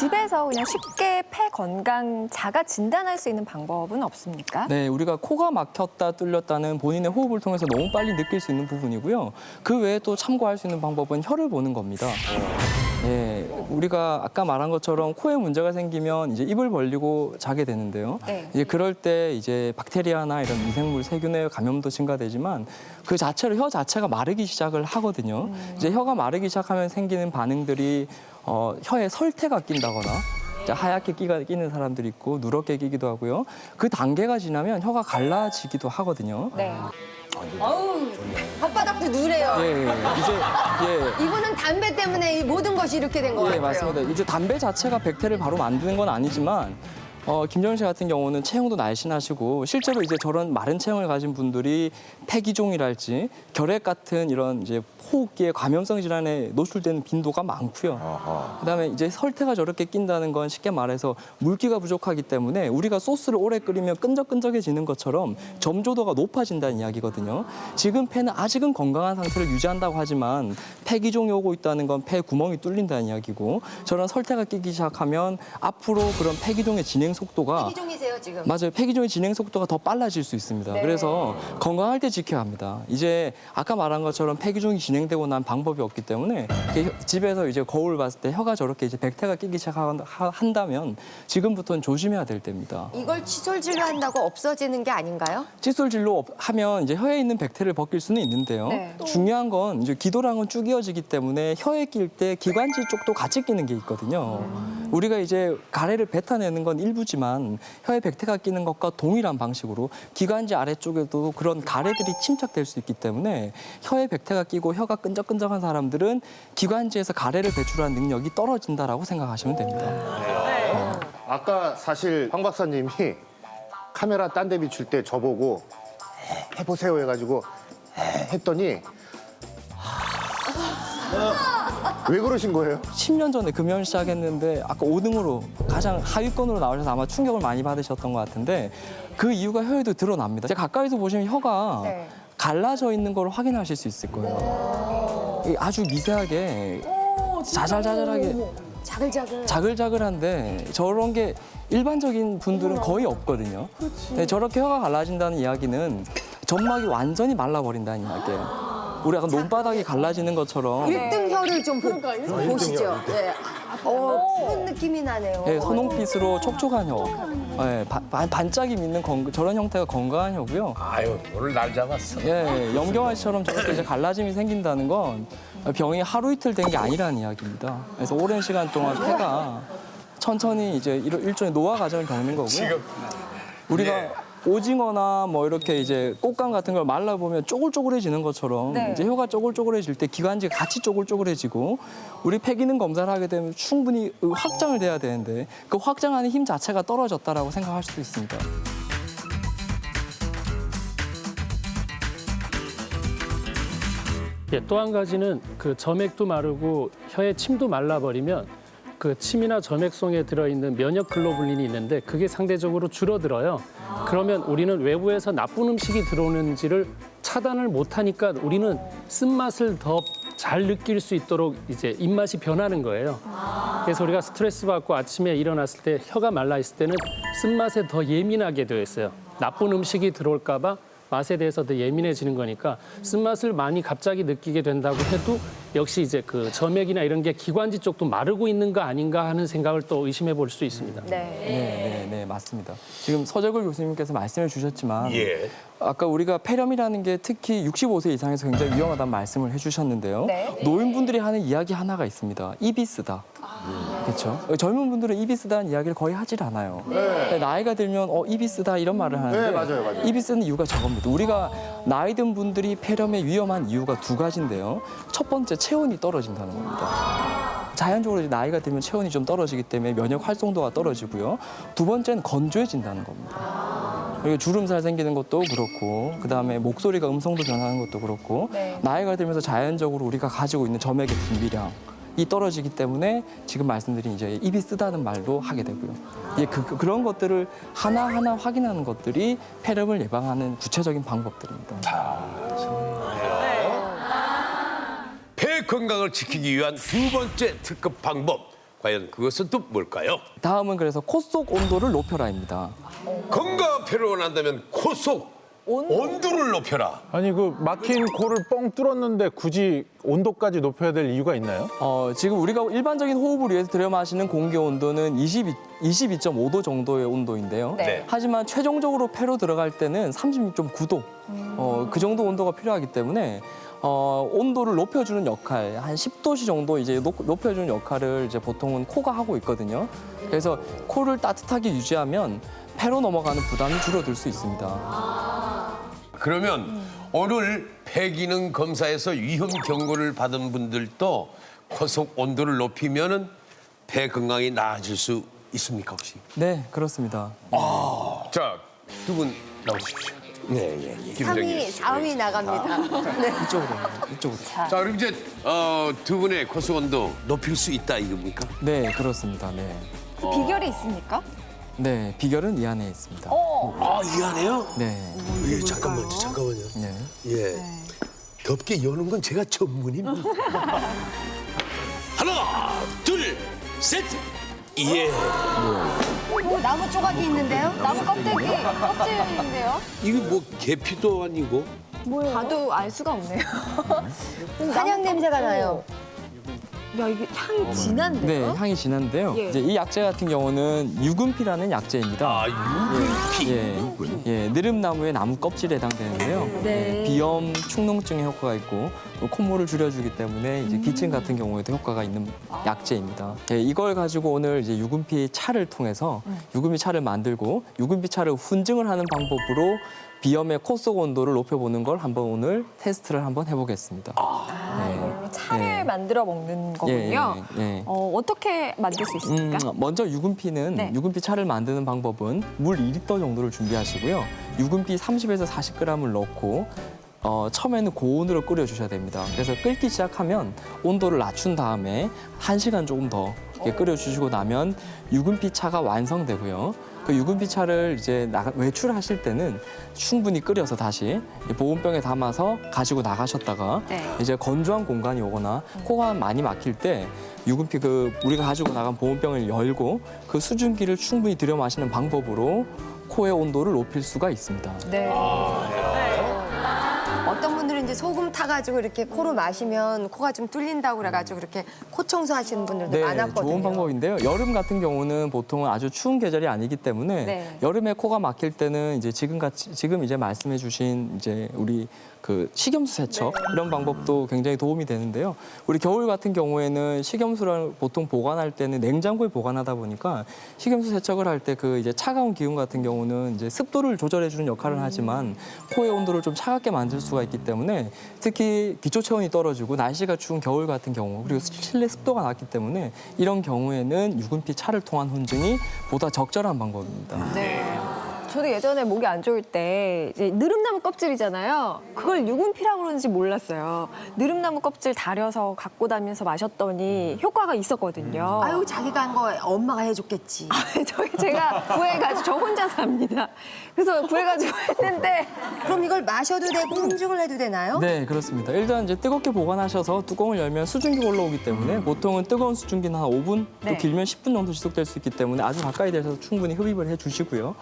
집에서 그냥 쉽게 폐 건강 자가 진단할 수 있는 방법은 없습니까? 네, 우리가 코가 막혔다 뚫렸다는 본인의 호흡을 통해서 너무 빨리 느낄 수 있는 부분이고요. 그 외에 또 참고할 수 있는 방법은 혀를 보는 겁니다. 네, 우리가 아까 말한 것처럼 코에 문제가 생기면 이제 입을 벌리고 자게 되는데요. 네. 이제 그럴 때 이제 박테리아나 이런 미생물 세균의 감염도 증가되지만 그 자체로 혀 자체가 마르기 시작을 하거든요. 이제 혀가 마르기 시작하면 생기는 반응들이 어, 혀에 설태가 낀다거나 이제 하얗게 끼가 끼는 사람들이 있고 누렇게 끼기도 하고요. 그 단계가 지나면 혀가 갈라지기도 하거든요. 네. 어우, 혓바닥도 누래요. 예, 예. 이제 예. 이분은 담배 때문에 이 모든 것이 이렇게 된 것 예, 같아요. 맞습니다. 이제 담배 자체가 백태를 바로 만드는 건 아니지만 어, 김정일 씨 같은 경우는 체형도 날씬하시고 실제로 이제 저런 마른 체형을 가진 분들이 폐기종이랄지 결핵 같은 이런 이제 호흡기의 감염성 질환에 노출되는 빈도가 많고요. 그다음에 이제 설태가 저렇게 낀다는 건 쉽게 말해서 물기가 부족하기 때문에 우리가 소스를 오래 끓이면 끈적끈적해지는 것처럼 점조도가 높아진다는 이야기거든요. 지금 폐는 아직은 건강한 상태를 유지한다고 하지만 폐기종이 오고 있다는 건 폐 구멍이 뚫린다는 이야기고 저런 설태가 끼기 시작하면 앞으로 그런 폐기종의 진행 속도가 폐기종이세요 지금? 맞아요. 폐기종의 진행 속도가 더 빨라질 수 있습니다. 네. 그래서 건강할 때 지켜야 합니다. 이제 아까 말한 것처럼 폐기종이 진행되고 난 방법이 없기 때문에 집에서 이제 거울 봤을 때 혀가 저렇게 이제 백태가 끼기 시작한다면 지금부터는 조심해야 될 때입니다. 이걸 칫솔 진료한다고 없어지는 게 아닌가요? 칫솔 진로 하면 이제 혀에 있는 백태를 벗길 수는 있는데요. 네. 중요한 건 이제 기도랑은 쭉 이어지기 때문에 혀에 낄 때 기관지 쪽도 같이 끼는 게 있거든요. 우리가 이제 가래를 뱉어내는 건 일부 지만 혀에 백태가 끼는 것과 동일한 방식으로 기관지 아래쪽에도 그런 가래들이 침착될 수 있기 때문에 혀에 백태가 끼고 혀가 끈적끈적한 사람들은 기관지에서 가래를 배출하는 능력이 떨어진다라고 생각하시면 됩니다. 아까 사실 황 박사님이 카메라 딴 데 비출 때 저보고 해- 해보세요. 해가지고 해- 했더니 왜 그러신 거예요? 10년 전에 금연 시작했는데 아까 5등으로 가장 하위권으로 나오셔서 아마 충격을 많이 받으셨던 것 같은데 그 이유가 혀에도 드러납니다. 제가 가까이서 보시면 혀가 네. 갈라져 있는 걸 확인하실 수 있을 거예요. 아주 미세하게 자잘자잘하게 자글자글. 자글자글한데 저런 게 일반적인 분들은 거의 없거든요. 네, 저렇게 혀가 갈라진다는 이야기는 점막이 완전히 말라버린다는 이야기예요. 우리 약간 논바닥이 갈라지는 것처럼 일등 혀를 좀 보, 보시죠. 예. 어, 푸른 느낌이 나네요. 예, 선홍빛으로 촉촉한 혀. 예, 바- 반- 반짝임 있는 건, 저런 형태가 건강한 혀고요. 아유 오늘 날 잡았어. 예, 염경아 씨처럼 저렇게 이제 갈라짐이 생긴다는 건 병이 하루 이틀 된 게 아니라는 이야기입니다. 그래서 오랜 시간 동안 폐가 천천히 이제 일- 일종의 노화 과정을 겪는 거고요. 지금 우리가 예. 오징어나 뭐 이렇게 이제 꽃감 같은 걸 말라 보면 쪼글쪼글해지는 것처럼 네. 이제 혀가 쪼글쪼글해질 때 기관지가 같이 쪼글쪼글해지고 우리 폐 기능 검사를 하게 되면 충분히 확장을 돼야 되는데 그 확장하는 힘 자체가 떨어졌다라고 생각할 수도 있습니다. 예, 또 한 가지는 그 점액도 마르고 혀의 침도 말라버리면 그 침이나 점액송에 들어있는 면역 글로불린이 있는데 그게 상대적으로 줄어들어요. 그러면 우리는 외부에서 나쁜 음식이 들어오는지를 차단을 못하니까 우리는 쓴맛을 더 잘 느낄 수 있도록 이제 입맛이 변하는 거예요. 그래서 우리가 스트레스 받고 아침에 일어났을 때 혀가 말라 있을 때는 쓴맛에 더 예민하게 되어 있어요. 나쁜 음식이 들어올까 봐 맛에 대해서 더 예민해지는 거니까 쓴맛을 많이 갑자기 느끼게 된다고 해도 역시 이제 그 점액이나 이런 게 기관지 쪽도 마르고 있는 거 아닌가 하는 생각을 또 의심해 볼 수 있습니다. 네. 네, 네, 네, 맞습니다. 지금 서재글 교수님께서 말씀해 주셨지만 예. 아까 우리가 폐렴이라는 게 특히 65세 이상에서 굉장히 위험하다는 말씀을 해주셨는데요. 네. 노인분들이 하는 이야기 하나가 있습니다. 쓰다. 그렇죠. 젊은 분들은 입이 쓰다는 이야기를 거의 하질 않아요. 근데 나이가 들면 어 입이 쓰다 이런 말을 하는데 네, 맞아요, 맞아요. 입이 쓰는 이유가 저겁니다. 우리가 나이 든 분들이 폐렴에 위험한 이유가 두 가지인데요. 첫 번째 체온이 떨어진다는 겁니다. 자연적으로 이제 나이가 들면 체온이 좀 떨어지기 때문에 면역 활성도가 떨어지고요. 두 번째는 건조해진다는 겁니다. 그리고 주름살 생기는 것도 그렇고 그다음에 목소리가 음성도 변하는 것도 그렇고 네. 나이가 들면서 자연적으로 우리가 가지고 있는 점액의 분비량 이 떨어지기 때문에 지금 말씀드린 이제 입이 쓰다는 말도 하게 되고요. 예, 그, 그- 그런 것들을 하나하나 확인하는 것들이 폐렴을 예방하는 구체적인 방법들입니다. 폐 건강을 지키기 위한 두 번째 특급 방법 과연 그것은 또 뭘까요? 다음은 그래서 코 속 온도를 높여라입니다. 건강표를 원한다면 코 속 온도를 높여라. 아니 그 막힌 코를 뻥 뚫었는데 굳이 온도까지 높여야 될 이유가 있나요? 어, 지금 우리가 일반적인 호흡을 위해서 들여 마시는 공기 온도는 22, 22.5도 정도의 온도인데요. 네. 하지만 최종적으로 폐로 들어갈 때는 36.9도, 어, 그 정도 온도가 필요하기 때문에 어, 온도를 높여주는 역할, 한 10도씨 정도 이제 높, 높여주는 역할을 이제 보통은 코가 하고 있거든요. 그래서 코를 따뜻하게 유지하면 폐로 넘어가는 부담이 줄어들 수 있습니다. 그러면 오늘 폐기능 검사에서 위험 경고를 받은 분들도 코속 온도를 높이면은 폐 건강이 나아질 수 있습니까 혹시? 네, 그렇습니다. 자, 두 분 나오십시오. 네, 예, 예. 김정희 3위, 씨. 4위 나갑니다. 네. 이쪽으로, 이쪽으로. 자, 그럼 이제 어, 두 분의 코속 온도 높일 수 있다 이겁니까? 네, 그렇습니다. 네. 비결이 있습니까? 네, 비결은 이 안에 있습니다. 아, 이해하네요? 네, 예, 잠깐만요, 잠깐만요. 네. 예. 덥게 여는 건 제가 전문입니다. 하나, 둘, 셋. 예. 나무 조각이 있는데요? 나무 껍데기 껍질인데요? 이거 뭐 계피도 아니고. 봐도 알 수가 없네요. 한약 냄새가 나요. 야 이게 향이 진한데요? 네, 향이 진한데요. 예. 이제 이 약재 같은 경우는 유금피라는 약재입니다. 아, 유분피. 예, 예, 느릅나무의 나무 껍질에 해당되는데요. 네. 예, 비염, 축농증에 효과가 있고 또 콧물을 줄여주기 때문에 이제 기침 같은 경우에도 효과가 있는 약재입니다. 예, 이걸 가지고 오늘 이제 유금피 차를 통해서 유금피 차를 만들고 유금피 차를 훈증을 하는 방법으로 비염의 코 속 온도를 높여보는 걸 한번 오늘 테스트를 한번 해보겠습니다. 네. 이걸로 차를 네. 만들어 먹는 거군요. 예, 예, 예. 어, 어떻게 만들 수 있습니까? 음, 먼저 유금피는 네. 유금피 차를 만드는 방법은 물 2리터 정도를 준비하시고요. 유금피 30에서 40g을 넣고 어, 처음에는 고온으로 끓여주셔야 됩니다. 그래서 끓기 시작하면 온도를 낮춘 다음에 1시간 조금 더 이렇게 끓여주시고 나면 유금피 차가 완성되고요. 그 유금피 차를 이제 나가- 외출하실 때는 충분히 끓여서 다시 이 보온병에 담아서 가지고 나가셨다가 네. 이제 건조한 공간이 오거나 코가 많이 막힐 때 유금피 그 우리가 가지고 나간 보온병을 열고 그 수증기를 충분히 들여 마시는 방법으로 코의 온도를 높일 수가 있습니다. 네. 어떤 분들은 이제 소금 타가지고 이렇게 코로 마시면 코가 좀 뚫린다고 그래가지고 그렇게 코 청소하시는 분들도 많았거든요. 네, 좋은 방법인데요. 여름 같은 경우는 보통은 아주 추운 계절이 아니기 때문에 네. 여름에 코가 막힐 때는 이제 지금 같이 지금 이제 말씀해주신 이제 우리 그 식염수 세척 네. 이런 방법도 굉장히 도움이 되는데요. 우리 겨울 같은 경우에는 식염수를 보통 보관할 때는 냉장고에 보관하다 보니까 식염수 세척을 할 때 그 이제 차가운 기운 같은 경우는 이제 습도를 조절해 주는 역할을 음. 하지만 코의 온도를 좀 차갑게 만들 수가 있기 때문에 특히 기초 체온이 떨어지고 날씨가 추운 겨울 같은 경우 그리고 실내 습도가 낮기 때문에 이런 경우에는 유분피 차를 통한 혼증이 보다 적절한 방법입니다. 네. 저도 예전에 목이 안 좋을 때 이제 느릅나무 껍질이잖아요. 그걸 유분피라고 그러는지 몰랐어요. 느릅나무 껍질 다려서 갖고 다니면서 마셨더니 효과가 있었거든요. 아유 자기가 한 거 엄마가 해줬겠지. 저희 제가 구해가지고 저 혼자 삽니다. 그래서 구해가지고 했는데 그럼 이걸 마셔도 되고 훈증을 해도 되나요? 네, 그렇습니다. 일단 이제 뜨겁게 보관하셔서 뚜껑을 열면 수증기가 올라오기 때문에 보통은 뜨거운 수증기는 한 5분 네. 또 길면 10분 정도 지속될 수 있기 때문에 아주 가까이 대셔서 충분히 흡입을 해 주시고요.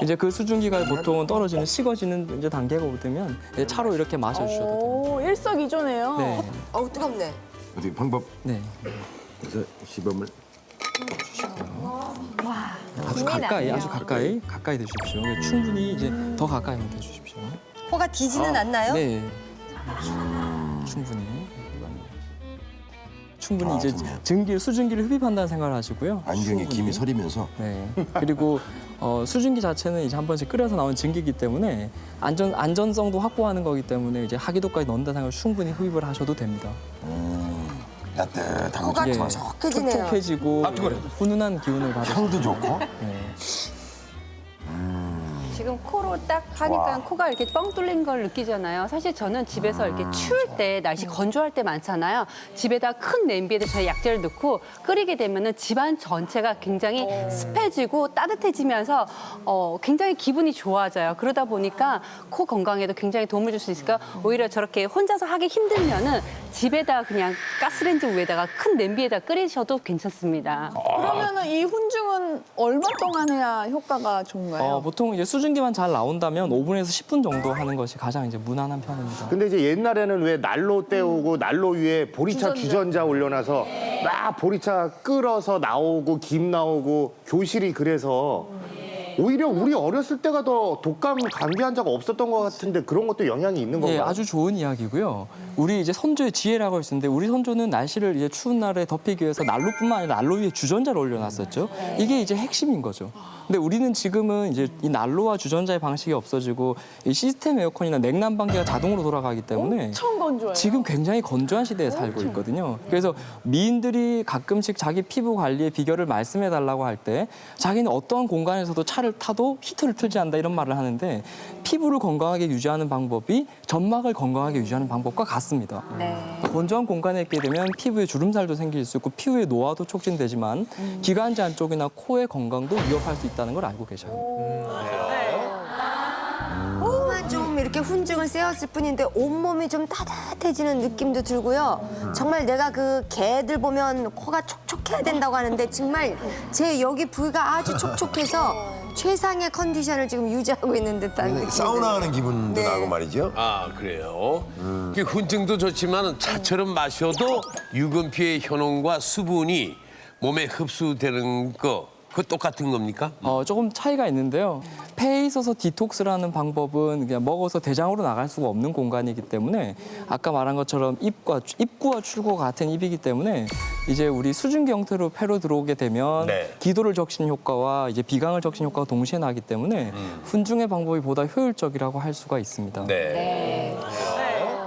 이제 그 수증기가 보통은 떨어지는 식어지는 이제 단계가 오면 이제 차로 이렇게 마셔 주셔도 됩니다. 오, 일석이조네요. 네. 어우 뜨겁네. 어떻게 방법 네. 그래서 시범을 아주 고민이 가까이 안 아주 돼요. 가까이 가까이 대주십시오. 충분히 이제 더 가까이 대주십시오. 코가 뒤지는 않나요? 네. 충분히. 충분히 이제 증기 수증기를 흡입한다는 생각을 하시고요. 안경에 김이 서리면서 네. 그리고 어, 수증기 자체는 이제 한 번씩 끓여서 나온 증기이기 때문에 안전 안전성도 확보하는 거기 때문에 이제 하기도까지 넣는다 생각을 충분히 흡입을 하셔도 됩니다. 따뜻하고 코가 예. 촉촉해지네요. 촉촉해지고 아, 뜨거워요. 훈훈한 기운을 받으 향도 좋고 네. 지금 코로 딱 하니까 코가 이렇게 뻥 뚫린 걸 느끼잖아요. 사실 저는 집에서 이렇게 추울 때 날씨 건조할 때 많잖아요. 집에다 큰 냄비에다 저희 약재를 넣고 끓이게 되면은 집안 전체가 굉장히 습해지고 따뜻해지면서 어, 굉장히 기분이 좋아져요. 그러다 보니까 코 건강에도 굉장히 도움을 줄 수 있으니까 오히려 저렇게 혼자서 하기 힘들면은 집에다 그냥 가스레인지 위에다가 큰 냄비에다 끓이셔도 괜찮습니다. 그러면은 이 훈증은 얼마 동안 해야 효과가 좋은가요? 어, 보통 이제 수증기 만 잘 나온다면 5분에서 10분 정도 하는 것이 가장 이제 무난한 편입니다. 근데 이제 옛날에는 왜 난로 때우고 난로 위에 보리차 주전자 올려놔서 막 보리차 끓어서 나오고 김 나오고 교실이 그래서 오히려 우리 어렸을 때가 더 독감 감기 환자가 없었던 것 같은데 그런 것도 영향이 있는 예, 건가요? 아주 좋은 이야기고요. 우리 이제 선조의 지혜라고 할 수 있는데 우리 선조는 날씨를 이제 추운 날에 덮이기 위해서 난로뿐만 아니라 난로 위에 주전자를 올려놨었죠. 이게 이제 핵심인 거죠. 근데 우리는 지금은 이제 이 난로와 주전자의 방식이 없어지고 이 시스템 에어컨이나 냉난방기가 자동으로 돌아가기 때문에 엄청 건조해요. 지금 굉장히 건조한 시대에 살고 있거든요. 그래서 미인들이 가끔씩 자기 피부 관리의 비결을 말씀해 달라고 할 때 자기는 어떠한 공간에서도 차를 타도 히터를 틀지 않는다 이런 말을 하는데 피부를 건강하게 유지하는 방법이 점막을 건강하게 유지하는 방법과 같습니다. 건조한 공간에 있게 되면 피부에 주름살도 생길 수 있고 피부의 노화도 촉진되지만 기관지 안쪽이나 코의 건강도 위협할 수 있다 는 걸 알고 계셔요. 코만 좀 이렇게 훈증을 쐬었을 뿐인데 온몸이 좀 따뜻해지는 느낌도 들고요. 정말 내가 그 개들 보면 코가 촉촉해야 된다고 하는데 정말 제 여기 부위가 아주 촉촉해서 최상의 컨디션을 지금 유지하고 있는 듯한 느낌. 사우나 하는 기분도 네. 나고 말이죠. 아 그래요. 그 훈증도 좋지만 차처럼 마셔도 유분피의 효능과 수분이 몸에 흡수되는 거 그 똑같은 겁니까? 어, 조금 차이가 있는데요. 폐에 있어서 디톡스라는 방법은 그냥 먹어서 대장으로 나갈 수가 없는 공간이기 때문에 아까 말한 것처럼 입과 입구와 출구가 같은 입이기 때문에 이제 우리 수증기 형태로 폐로 들어오게 되면 네. 기도를 적신 효과와 이제 비강을 적신 효과가 동시에 나기 때문에 훈증의 방법이 보다 효율적이라고 할 수가 있습니다. 네.